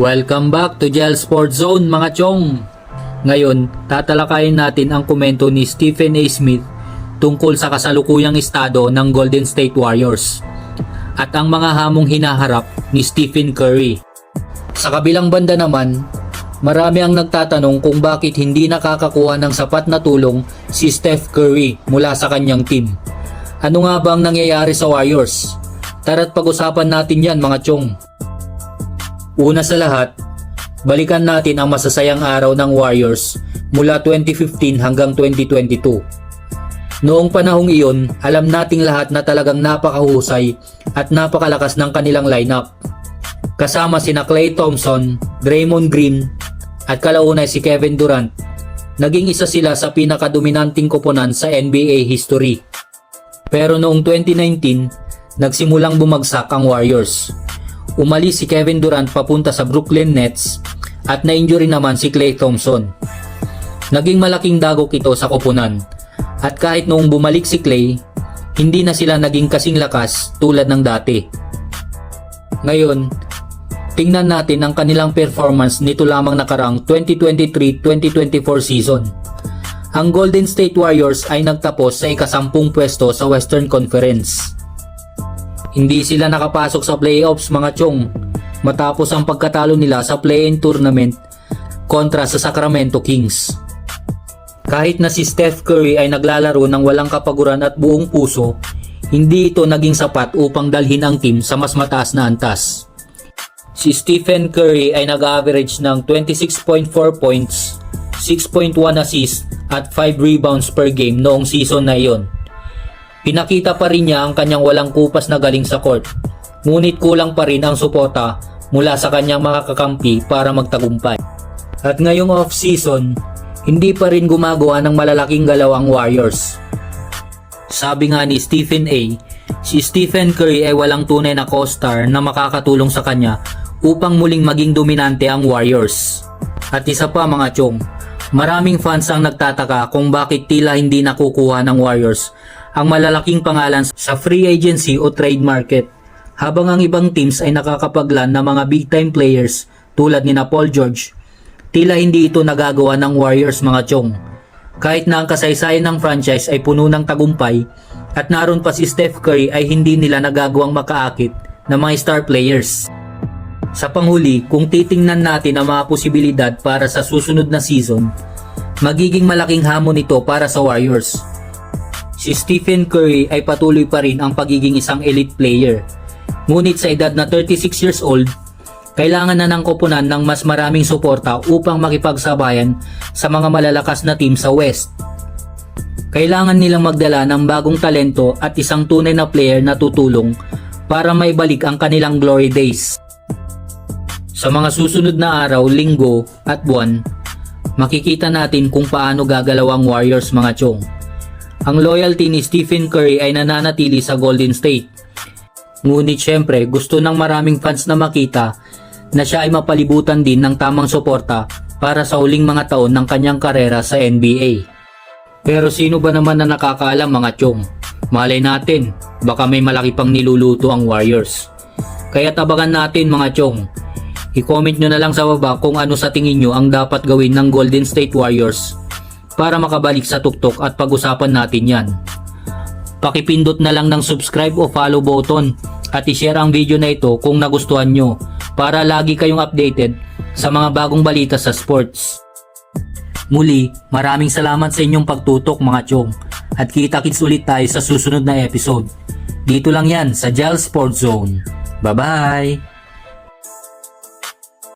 Welcome back to Gel Sports Zone mga chong! Ngayon, tatalakayin natin ang komento ni Stephen A. Smith tungkol sa kasalukuyang estado ng Golden State Warriors at ang mga hamong hinaharap ni Stephen Curry. Sa kabilang banda naman, marami ang nagtatanong kung bakit hindi nakakakuha ng sapat na tulong si Steph Curry mula sa kanyang team. Ano nga ba ang nangyayari sa Warriors? Tara't pag-usapan natin yan mga chong. Una sa lahat, balikan natin ang masasayang araw ng Warriors mula 2015 hanggang 2022. Noong panahong iyon, alam nating lahat na talagang napakahusay at napakalakas ng kanilang lineup. Kasama sina Klay Thompson, Draymond Green, at kalaunay si Kevin Durant. Naging isa sila sa pinakadominanting koponan sa NBA history. Pero noong 2019, nagsimulang bumagsak ang Warriors. Umalis si Kevin Durant papunta sa Brooklyn Nets at na-injury naman si Klay Thompson. Naging malaking dagok ito sa koponan at kahit noong bumalik si Klay, hindi na sila naging kasing lakas tulad ng dati. Ngayon, tingnan natin ang kanilang performance nito lamang nakarang 2023-2024 season. Ang Golden State Warriors ay nagtapos sa ikasampung pwesto sa Western Conference. Hindi sila nakapasok sa playoffs mga chong matapos ang pagkatalo nila sa play-in tournament kontra sa Sacramento Kings. Kahit na si Steph Curry ay naglalaro ng walang kapaguran at buong puso, hindi ito naging sapat upang dalhin ang team sa mas mataas na antas. Si Stephen Curry ay nag-average ng 26.4 points, 6.1 assists at 5 rebounds per game noong season na iyon. Pinakita pa rin niya ang kanyang walang kupas na galing sa court. Ngunit kulang pa rin ang suporta mula sa kanyang mga kakampi para magtagumpay. At ngayong off-season, hindi pa rin gumagawa ng malalaking galaw ang Warriors. Sabi nga ni Stephen A, si Stephen Curry ay walang tunay na co-star na makakatulong sa kanya upang muling maging dominante ang Warriors. At isa pa mga chong, maraming fans ang nagtataka kung bakit tila hindi nakukuha ng Warriors ang malalaking pangalan sa free agency o trade market habang ang ibang teams ay nakakapaglan ng mga big time players tulad ni na Paul George. Tila hindi ito nagagawa ng Warriors mga chong. Kahit na ang kasaysayan ng franchise ay puno ng tagumpay at naroon pa si Steph Curry ay hindi nila nagagawang makaakit ng mga star players. Sa panghuli kung titingnan natin ang mga posibilidad para sa susunod na season magiging malaking hamon ito para sa Warriors Si Stephen Curry ay patuloy pa rin ang pagiging isang elite player. Ngunit sa edad na 36 years old, kailangan na ng koponan ng mas maraming suporta upang makipagsabayan sa mga malalakas na team sa West. Kailangan nilang magdala ng bagong talento at isang tunay na player na tutulong para may balik ang kanilang glory days. Sa mga susunod na araw, linggo at buwan, makikita natin kung paano gagalaw ang Warriors mga chong. Ang loyalty ni Stephen Curry ay nananatili sa Golden State. Ngunit syempre gusto ng maraming fans na makita na siya ay mapalibutan din ng tamang suporta para sa huling mga taon ng kanyang karera sa NBA. Pero sino ba naman na nakakaalam mga chong? Malay natin, baka may malaki pang niluluto ang Warriors. Kaya tabagan natin mga chong. I-comment nyo na lang sa baba kung ano sa tingin nyo ang dapat gawin ng Golden State Warriors para makabalik sa tuktok at pag-usapan natin yan. Pakipindot na lang ng subscribe o follow button at ishare ang video na ito kung nagustuhan nyo para lagi kayong updated sa mga bagong balita sa sports. Muli, maraming salamat sa inyong pagtutok mga chong at kita-kits ulit tayo sa susunod na episode. Dito lang yan sa Gel Sports Zone. Bye-bye!